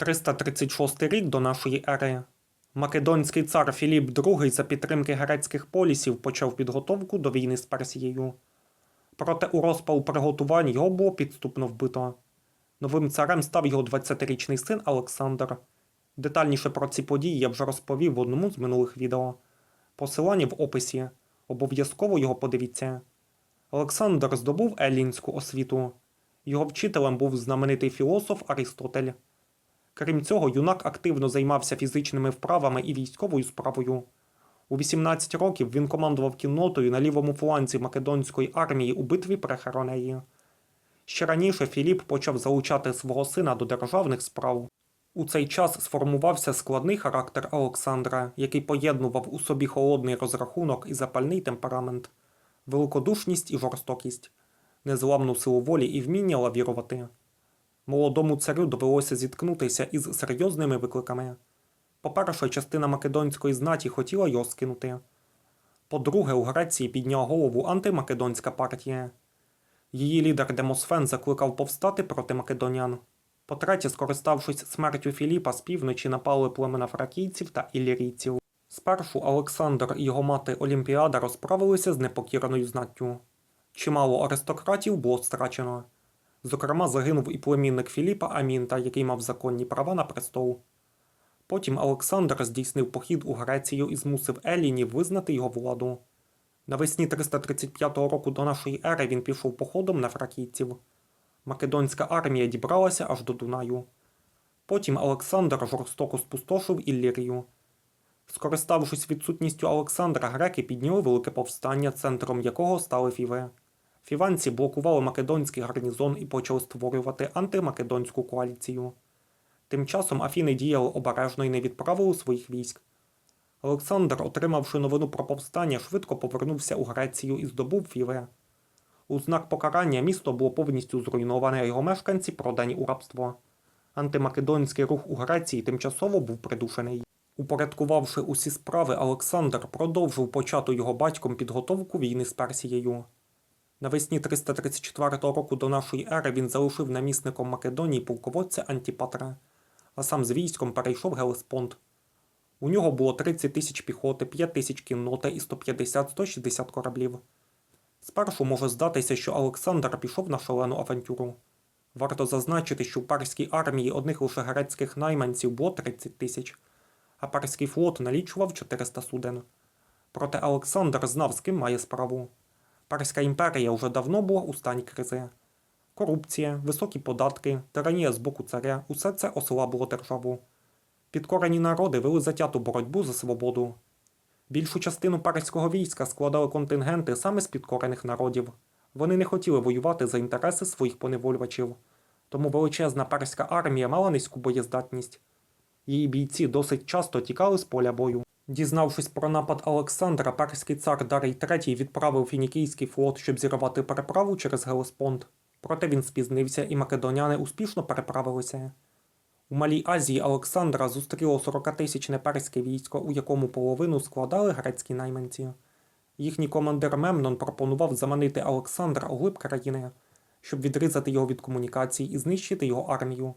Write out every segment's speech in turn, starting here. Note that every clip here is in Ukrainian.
336 рік до нашої ери. Македонський цар Філіп II за підтримки грецьких полісів почав підготовку до війни з Персією. Проте у розпал приготувань його було підступно вбито. Новим царем став його 20-річний син Олександр. Детальніше про ці події я вже розповів в одному з минулих відео. Посилання в описі. Обов'язково його подивіться. Олександр здобув елінську освіту. Його вчителем був знаменитий філософ Аристотель. Крім цього, юнак активно займався фізичними вправами і військовою справою. У 18 років він командував кіннотою на лівому фланзі Македонської армії у битві при Херонеї. Ще раніше Філіп почав залучати свого сина до державних справ. У цей час сформувався складний характер Олександра, який поєднував у собі холодний розрахунок і запальний темперамент, великодушність і жорстокість, незламну силу волі і вміння лавірувати. Молодому царю довелося зіткнутися із серйозними викликами. По-перше, частина македонської знаті хотіла його скинути. По-друге, у Греції підняла голову антимакедонська партія. Її лідер Демосфен закликав повстати проти македонян. По-третє, скориставшись смертю Філіпа, з півночі напали племена фракійців та іллірійців. Спершу Олександр і його мати Олімпіада розправилися з непокірною знаттю. Чимало аристократів було страчено. Зокрема, загинув і племінник Філіпа Амінта, який мав законні права на престол. Потім Олександр здійснив похід у Грецію і змусив Елінів визнати його владу. Навесні 335 року до нашої ери він пішов походом на фракійців. Македонська армія дібралася аж до Дунаю. Потім Олександр жорстоко спустошив Іллірію. Скориставшись відсутністю Олександра, греки підняли велике повстання, центром якого стали фіви. Фіванці блокували македонський гарнізон і почали створювати антимакедонську коаліцію. Тим часом Афіни діяли обережно і не відправили своїх військ. Олександр, отримавши новину про повстання, швидко повернувся у Грецію і здобув фіве. У знак покарання місто було повністю зруйноване, а його мешканці продані у рабство. Антимакедонський рух у Греції тимчасово був придушений. Упорядкувавши усі справи, Олександр продовжив почату його батьком підготовку війни з Персією. Навесні 334 року до нашої ери він залишив намісником Македонії полководця Антіпатра, а сам з військом перейшов Гелеспонд. У нього було 30 тисяч піхоти, 5 тисяч кінноти і 150-160 кораблів. Спершу може здатися, що Олександр пішов на шалену авантюру. Варто зазначити, що в парській армії одних лише грецьких найманців було 30 тисяч, а парський флот налічував 400 суден. Проте Олександр знав, з ким має справу. Парська імперія вже давно була у стані кризи. Корупція, високі податки, тиранія з боку царя усе це ослабило державу. Підкорені народи вели затяту боротьбу за свободу. Більшу частину парського війська складали контингенти саме з підкорених народів. Вони не хотіли воювати за інтереси своїх поневолювачів, тому величезна парська армія мала низьку боєздатність. Її бійці досить часто тікали з поля бою. Дізнавшись про напад Олександра, перський цар Дарій III відправив фінікійський флот, щоб зірвати переправу через Гелеспонд. Проте він спізнився, і македоняни успішно переправилися. У Малій Азії Олександра зустріло 40-тисячне перське військо, у якому половину складали грецькі найманці. Їхній командир Мемнон пропонував заманити Олександра у глиб країни, щоб відрізати його від комунікацій і знищити його армію.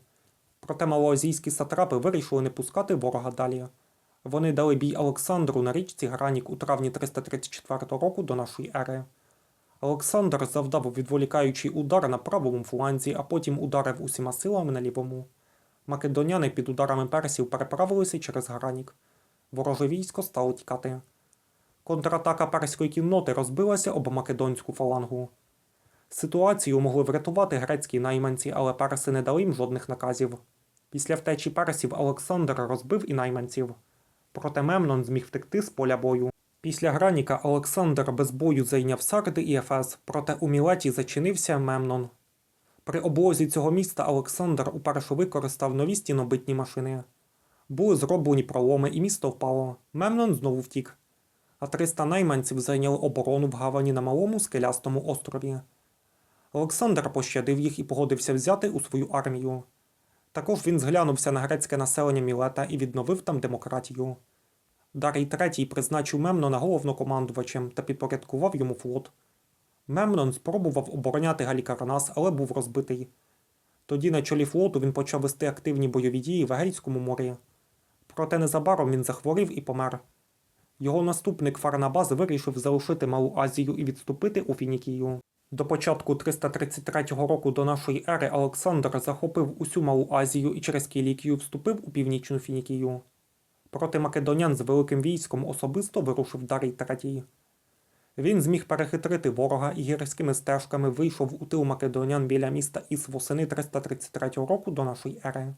Проте малоазійські сатрапи вирішили не пускати ворога далі. Вони дали бій Олександру на річці Гранік у травні 334 року до нашої ери. Олександр завдав відволікаючий удар на правому фланзі, а потім ударив усіма силами на лівому. Македоняни під ударами персів переправилися через Гранік. Вороже військо стало тікати. Контратака перської кінноти розбилася об македонську фалангу. Ситуацію могли врятувати грецькі найманці, але перси не дали їм жодних наказів. Після втечі персів Олександр розбив і найманців. Проте Мемнон зміг втекти з поля бою. Після Граніка Олександр без бою зайняв Сарди і Ефес, проте у Мілеті зачинився Мемнон. При облозі цього міста Олександр уперше використав нові стінобитні машини. Були зроблені проломи, і місто впало. Мемнон знову втік. А 300 найманців зайняли оборону в гавані на малому скелястому острові. Олександр пощадив їх і погодився взяти у свою армію. Також він зглянувся на грецьке населення Мілета і відновив там демократію. Дарій III призначив Мемнона головнокомандувачем та підпорядкував йому флот. Мемнон спробував обороняти Галікарнас, але був розбитий. Тоді на чолі флоту він почав вести активні бойові дії в Егейському морі. Проте незабаром він захворів і помер. Його наступник Фарнабаз вирішив залишити Малу Азію і відступити у Фінікію. До початку 333 року до нашої ери Олександр захопив усю Малу Азію і через Кілікію вступив у північну Фінікію. Проти македонян з великим військом особисто вирушив Дарій III. Він зміг перехитрити ворога і гірськими стежками вийшов у тил македонян біля міста Іс восени 333 року до нашої ери.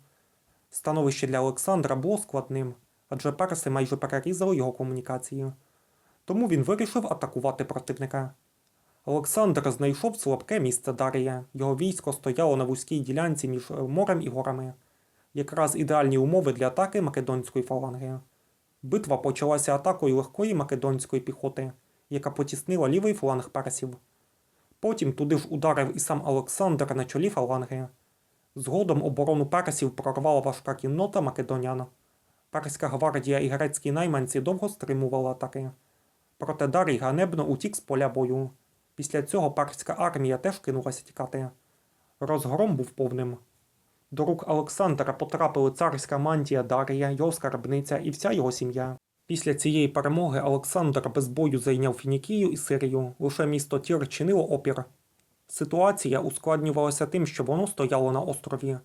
Становище для Олександра було складним, адже перси майже перерізали його комунікації. Тому він вирішив атакувати противника. Олександр знайшов слабке місце Дарія. Його військо стояло на вузькій ділянці між е, морем і горами. Якраз ідеальні умови для атаки македонської фаланги. Битва почалася атакою легкої македонської піхоти, яка потіснила лівий фланг персів. Потім туди ж ударив і сам Олександр на чолі фаланги. Згодом оборону персів прорвала важка кіннота македонян. Перська гвардія і грецькі найманці довго стримували атаки. Проте Дарій ганебно утік з поля бою. Після цього перська армія теж кинулася тікати. Розгром був повним. До рук Олександра потрапили царська мантія Дарія, його скарбниця і вся його сім'я. Після цієї перемоги Олександр без бою зайняв Фінікію і Сирію, лише місто Тір чинило опір. Ситуація ускладнювалася тим, що воно стояло на острові.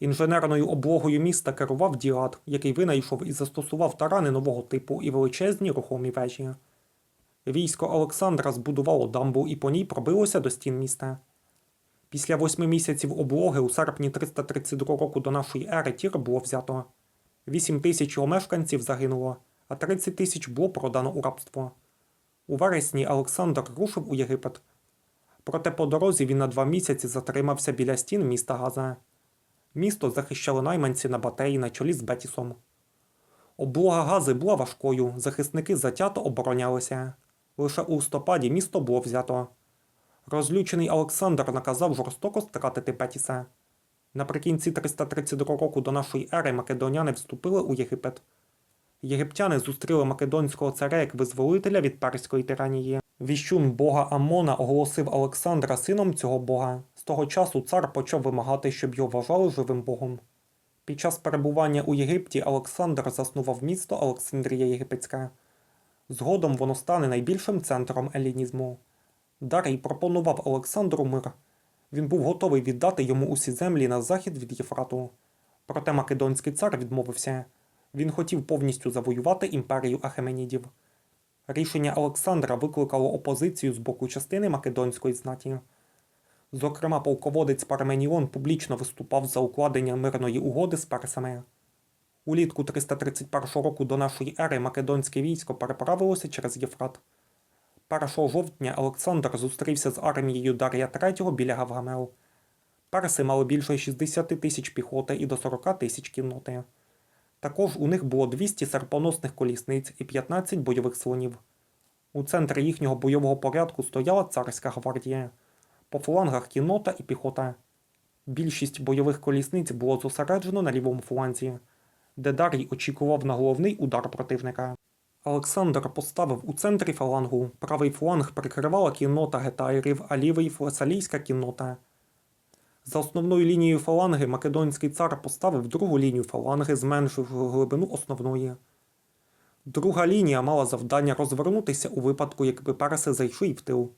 Інженерною облогою міста керував Діад, який винайшов і застосував тарани нового типу і величезні рухомі вежі. Військо Олександра збудувало дамбу і по ній пробилося до стін міста. Після восьми місяців облоги у серпні 332 року до нашої ери Тір було взято. 8 тисяч його мешканців загинуло, а 30 тисяч було продано у рабство. У вересні Олександр рушив у Єгипет. Проте по дорозі він на два місяці затримався біля стін міста Газа. Місто захищали найманці на батеї на чолі з Бетісом. Облога Гази була важкою, захисники затято оборонялися. Лише у листопаді місто було взято. Розлючений Олександр наказав жорстоко стратити Бетіса. Наприкінці 332 року до нашої ери македоняни вступили у Єгипет. Єгиптяни зустріли македонського царя як визволителя від перської тиранії. Віщун бога Амона оголосив Олександра сином цього бога. З того часу цар почав вимагати, щоб його вважали живим богом. Під час перебування у Єгипті Олександр заснував місто Олександрія Єгипетська. Згодом воно стане найбільшим центром елінізму. Дарій пропонував Олександру мир. Він був готовий віддати йому усі землі на захід від Єфрату. Проте македонський цар відмовився. Він хотів повністю завоювати імперію Ахеменідів. Рішення Олександра викликало опозицію з боку частини македонської знаті. Зокрема, полководець Парменіон публічно виступав за укладення мирної угоди з персами. Улітку 331 року до нашої ери македонське військо переправилося через Єфрат. 1 жовтня Олександр зустрівся з армією Дар'я III біля Гавгамел. Перси мали більше 60 тисяч піхоти і до 40 тисяч кінноти. Також у них було 200 серпоносних колісниць і 15 бойових слонів. У центрі їхнього бойового порядку стояла царська гвардія, по флангах кіннота і піхота. Більшість бойових колісниць було зосереджено на лівому фланзі, де Дарій очікував на головний удар противника. Олександр поставив у центрі фалангу. Правий фланг прикривала кіннота гетайрів, а лівий флесалійська кіннота. За основною лінією фаланги македонський цар поставив другу лінію фаланги, зменшивши глибину основної. Друга лінія мала завдання розвернутися у випадку, якби перси зайшли в тил.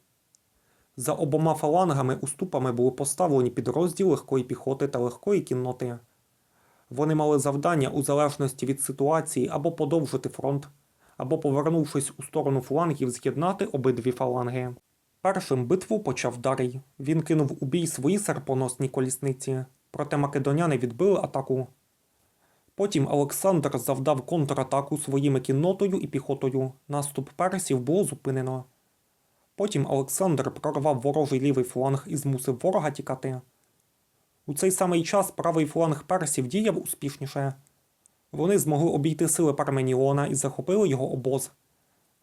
За обома фалангами уступами були поставлені підрозділ легкої піхоти та легкої кінноти. Вони мали завдання у залежності від ситуації або подовжити фронт, або, повернувшись у сторону флангів, з'єднати обидві фаланги. Першим битву почав Дарій. Він кинув у бій свої серпоносні колісниці, проте македоняни відбили атаку. Потім Олександр завдав контратаку своїми кіннотою і піхотою. Наступ персів було зупинено. Потім Олександр прорвав ворожий лівий фланг і змусив ворога тікати. У цей самий час правий фланг персів діяв успішніше. Вони змогли обійти сили Парменіона і захопили його обоз.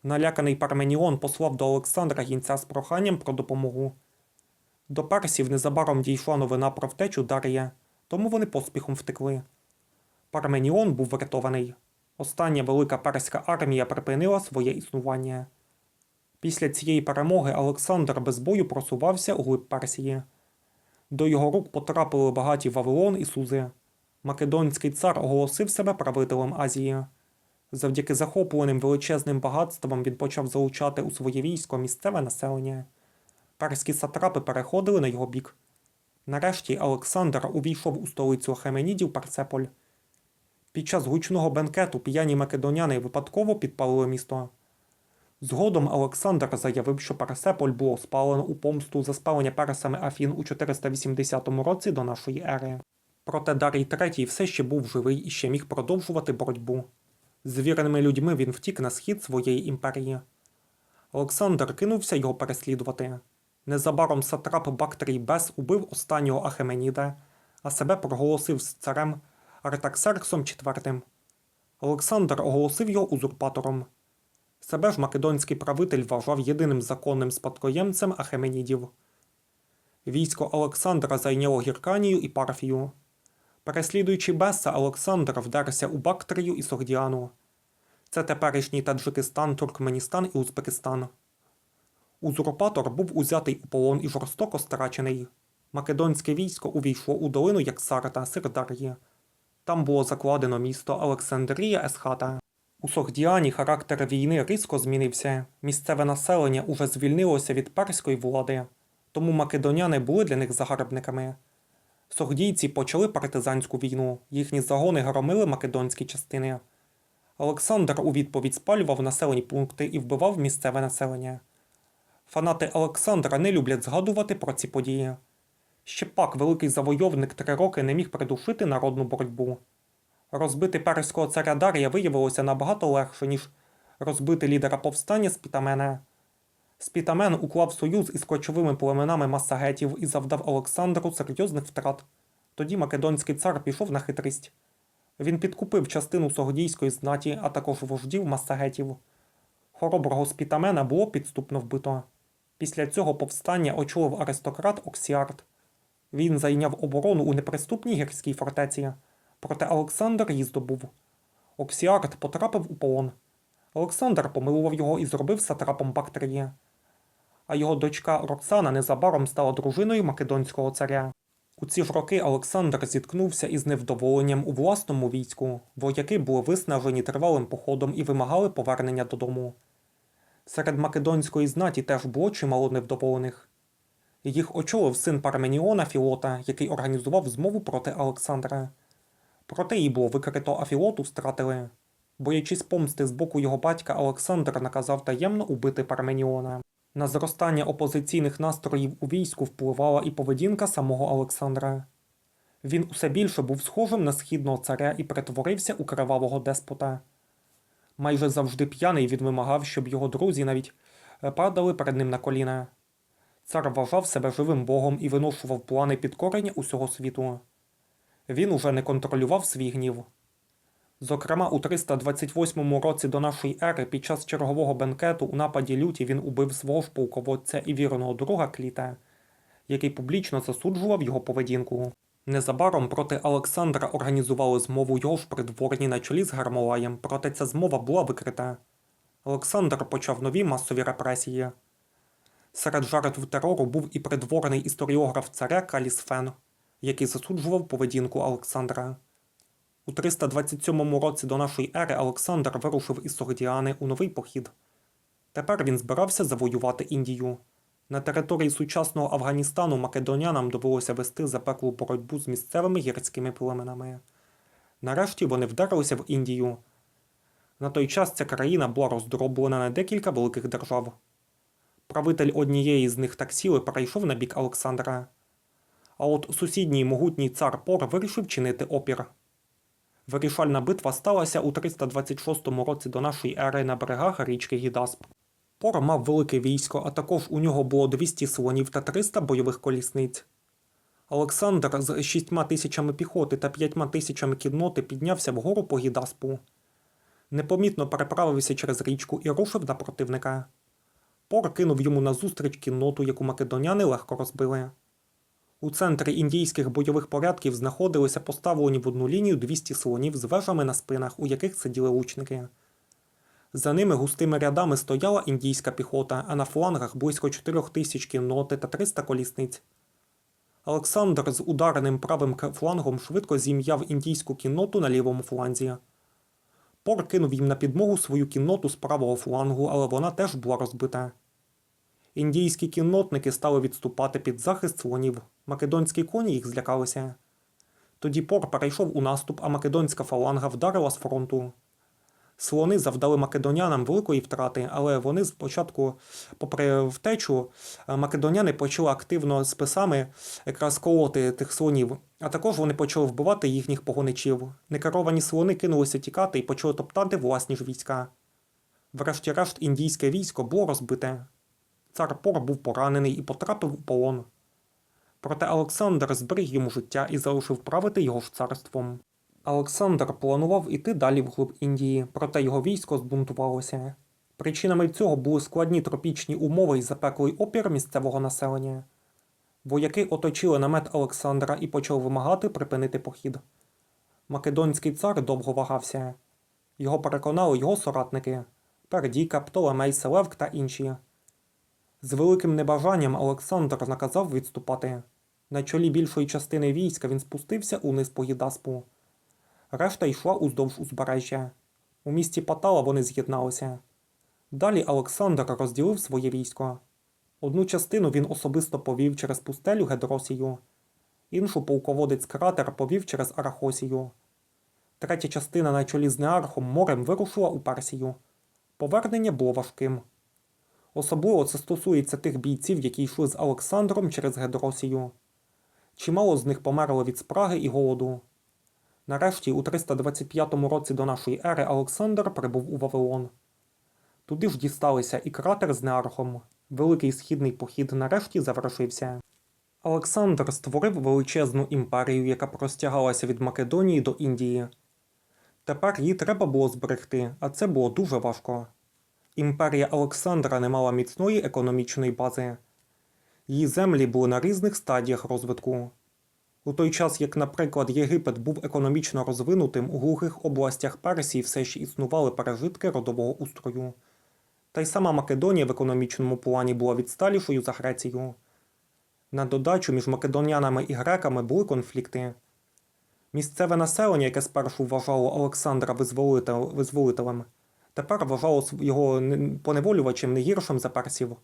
Наляканий Парменіон послав до Олександра гінця з проханням про допомогу. До персів незабаром дійшла новина про втечу Дарія, тому вони поспіхом втекли. Парменіон був врятований. Остання велика перська армія припинила своє існування. Після цієї перемоги Олександр без бою просувався у глиб Персії. До його рук потрапили багаті Вавилон і Сузи. Македонський цар оголосив себе правителем Азії. Завдяки захопленим величезним багатствам він почав залучати у своє військо місцеве населення. Перські сатрапи переходили на його бік. Нарешті Олександр увійшов у столицю Хеменідів Персеполь. Під час гучного бенкету п'яні македоняни випадково підпалили місто. Згодом Олександр заявив, що Персеполь було спалено у помсту за спалення персами Афін у 480 році до нашої ери. Проте Дарій III все ще був живий і ще міг продовжувати боротьбу. З вірними людьми він втік на схід своєї імперії. Олександр кинувся його переслідувати. Незабаром сатрап Бактрій Бес убив останнього Ахеменіда, а себе проголосив з царем Артаксерксом IV. Олександр оголосив його узурпатором. Себе ж македонський правитель вважав єдиним законним спадкоємцем Ахеменідів. Військо Олександра зайняло Гірканію і Парфію. Переслідуючи Беса, Олександр вдерся у Бактрію і Согдіану. Це теперішній Таджикистан, Туркменістан і Узбекистан. Узурпатор був узятий у полон і жорстоко страчений. Македонське військо увійшло у долину Яксара та Сирдар'ї. Там було закладено місто Олександрія Есхата. У Согдіані характер війни різко змінився. Місцеве населення уже звільнилося від перської влади, тому македоняни були для них загарбниками. Согдійці почали партизанську війну, їхні загони громили македонські частини. Олександр у відповідь спалював населені пункти і вбивав місцеве населення. Фанати Олександра не люблять згадувати про ці події. Ще пак великий завойовник три роки не міг придушити народну боротьбу. Розбити перського царя Дарія виявилося набагато легше, ніж розбити лідера повстання Спітамена. Спітамен уклав союз із кочовими племенами масагетів і завдав Олександру серйозних втрат. Тоді македонський цар пішов на хитрість. Він підкупив частину согодійської знаті, а також вождів масагетів. Хороброго спітамена було підступно вбито. Після цього повстання очолив аристократ Оксіарт. Він зайняв оборону у неприступній гірській фортеці, проте Олександр її здобув. Оксіарт потрапив у полон. Олександр помилував його і зробив сатрапом Бактрії. А його дочка Роксана незабаром стала дружиною македонського царя. У ці ж роки Олександр зіткнувся із невдоволенням у власному війську. Вояки були виснажені тривалим походом і вимагали повернення додому. Серед македонської знаті теж було чимало невдоволених. Їх очолив син Парменіона Філота, який організував змову проти Олександра. Проте її було викрито, а Філоту стратили. Боячись помсти з боку його батька, Олександр наказав таємно убити Парменіона. На зростання опозиційних настроїв у війську впливала і поведінка самого Олександра. Він усе більше був схожим на східного царя і перетворився у кривавого деспота. Майже завжди п'яний він вимагав, щоб його друзі навіть е, падали перед ним на коліна. Цар вважав себе живим богом і виношував плани підкорення усього світу. Він уже не контролював свій гнів. Зокрема, у 328 році до нашої ери під час чергового бенкету у нападі люті він убив свого ж полководця і вірного друга Кліта, який публічно засуджував його поведінку. Незабаром проти Олександра організували змову його ж придворні на чолі з Гармолаєм, проте ця змова була викрита. Олександр почав нові масові репресії. Серед жертв терору був і придворний історіограф царя Калісфен, який засуджував поведінку Олександра. У 327 році до нашої ери Олександр вирушив із Согдіани у новий похід. Тепер він збирався завоювати Індію. На території сучасного Афганістану македонянам довелося вести запеклу боротьбу з місцевими гірськими племенами. Нарешті вони вдарилися в Індію. На той час ця країна була роздроблена на декілька великих держав. Правитель однієї з них таксіли перейшов на бік Олександра. А от сусідній могутній цар Пор вирішив чинити опір. Вирішальна битва сталася у 326 році до нашої ери на берегах річки Гідасп. Пор мав велике військо, а також у нього було 200 слонів та 300 бойових колісниць. Олександр з 6 тисячами піхоти та 5 тисячами кінноти піднявся вгору по Гідаспу. Непомітно переправився через річку і рушив на противника. Пор кинув йому назустріч кінноту, яку македоняни легко розбили. У центрі індійських бойових порядків знаходилися поставлені в одну лінію 200 слонів з вежами на спинах, у яких сиділи лучники. За ними густими рядами стояла індійська піхота, а на флангах близько 4 тисяч кінноти та 300 колісниць. Олександр з ударним правим флангом швидко зім'яв індійську кінноту на лівому фланзі. Пор кинув їм на підмогу свою кінноту з правого флангу, але вона теж була розбита. Індійські кіннотники стали відступати під захист слонів. Македонські коні їх злякалися. Тоді Пор перейшов у наступ, а македонська фаланга вдарила з фронту. Слони завдали македонянам великої втрати, але вони спочатку, попри втечу, македоняни почали активно списами якраз колоти тих слонів, а також вони почали вбивати їхніх погоничів. Некеровані слони кинулися тікати і почали топтати власні ж війська. Врешті-решт індійське військо було розбите. Цар Пор був поранений і потрапив у полон. Проте Олександр зберіг йому життя і залишив правити його ж царством. Олександр планував іти далі вглиб Індії, проте його військо збунтувалося. Причинами цього були складні тропічні умови і запеклий опір місцевого населення. Вояки оточили намет Олександра і почали вимагати припинити похід. Македонський цар довго вагався. Його переконали його соратники Пердіка, Птолемей, Селевк та інші. З великим небажанням Олександр наказав відступати. На чолі більшої частини війська він спустився униз по Гідаспу. Решта йшла уздовж узбережжя. У місті Патала вони з'єдналися. Далі Олександр розділив своє військо. Одну частину він особисто повів через пустелю Гедросію, іншу полководець кратер повів через Арахосію. Третя частина на чолі з Неархом морем вирушила у Персію. Повернення було важким. Особливо це стосується тих бійців, які йшли з Олександром через Гедросію. Чимало з них померли від спраги і голоду. Нарешті, у 325 році до нашої ери Олександр прибув у Вавилон. Туди ж дісталися і кратер з Неархом. Великий східний похід нарешті завершився. Олександр створив величезну імперію, яка простягалася від Македонії до Індії. Тепер її треба було зберегти, а це було дуже важко. Імперія Олександра не мала міцної економічної бази. Її землі були на різних стадіях розвитку. У той час, як, наприклад, Єгипет був економічно розвинутим, у глухих областях Персії все ще існували пережитки родового устрою. Та й сама Македонія в економічному плані була відсталішою за Грецію. На додачу між македонянами і греками були конфлікти. Місцеве населення, яке спершу вважало Олександра визволителем, тепер вважало його поневолювачем не гіршим за персів.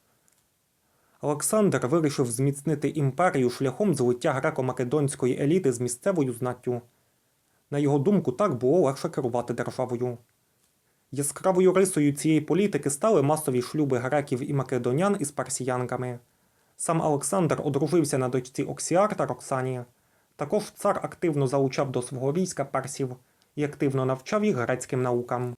Олександр вирішив зміцнити імперію шляхом злиття греко-македонської еліти з місцевою знаттю. На його думку, так було легше керувати державою. Яскравою рисою цієї політики стали масові шлюби греків і македонян із персіянками. Сам Олександр одружився на дочці Оксіар та Роксані. Також цар активно залучав до свого війська персів і активно навчав їх грецьким наукам.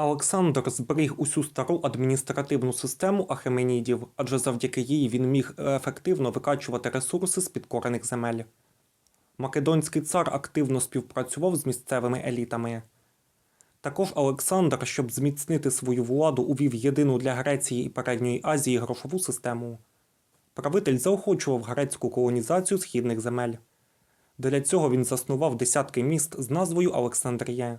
Олександр зберіг усю стару адміністративну систему ахеменідів, адже завдяки їй він міг ефективно викачувати ресурси з підкорених земель. Македонський цар активно співпрацював з місцевими елітами. Також Олександр, щоб зміцнити свою владу, увів єдину для Греції і Передньої Азії грошову систему. Правитель заохочував грецьку колонізацію східних земель. Для цього він заснував десятки міст з назвою Олександрія.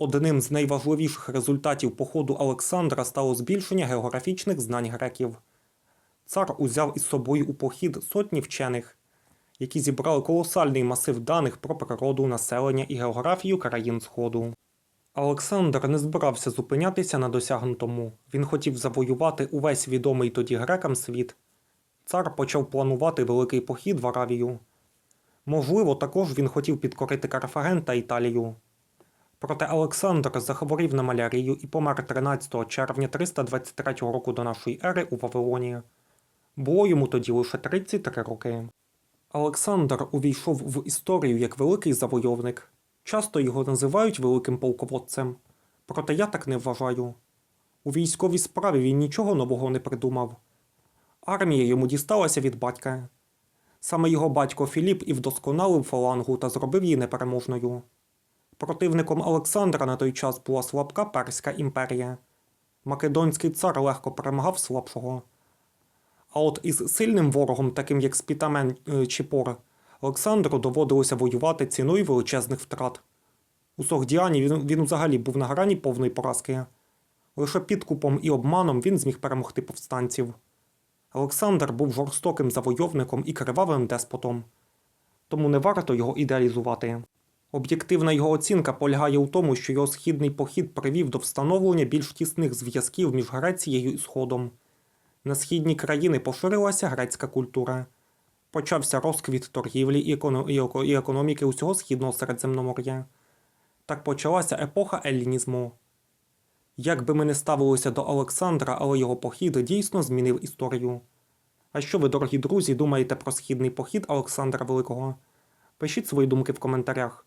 Одним з найважливіших результатів походу Олександра стало збільшення географічних знань греків. Цар узяв із собою у похід сотні вчених, які зібрали колосальний масив даних про природу, населення і географію країн Сходу. Олександр не збирався зупинятися на досягнутому. Він хотів завоювати увесь відомий тоді грекам світ. Цар почав планувати великий похід в Аравію. Можливо, також він хотів підкорити Карфаген та Італію. Проте Олександр захворів на малярію і помер 13 червня 323 року до нашої ери у Вавилоні. Було йому тоді лише 33 роки. Олександр увійшов в історію як великий завойовник. Часто його називають великим полководцем. Проте я так не вважаю. У військовій справі він нічого нового не придумав. Армія йому дісталася від батька. Саме його батько Філіп і вдосконалив фалангу та зробив її непереможною. Противником Олександра на той час була слабка Перська імперія. Македонський цар легко перемагав слабшого. А от із сильним ворогом, таким як Спітамен е, чи Пор, Олександру доводилося воювати ціною величезних втрат. У Согдіані він, він взагалі був на грані повної поразки. Лише підкупом і обманом він зміг перемогти повстанців. Олександр був жорстоким завойовником і кривавим деспотом, тому не варто його ідеалізувати. Об'єктивна його оцінка полягає у тому, що його східний похід привів до встановлення більш тісних зв'язків між Грецією і Сходом. На східні країни поширилася грецька культура. Почався розквіт торгівлі і, еконо- і еко- і економіки усього східного Середземномор'я. Так почалася епоха еллінізму. Як би ми не ставилися до Олександра, але його похід дійсно змінив історію. А що ви, дорогі друзі, думаєте про східний похід Олександра Великого? Пишіть свої думки в коментарях,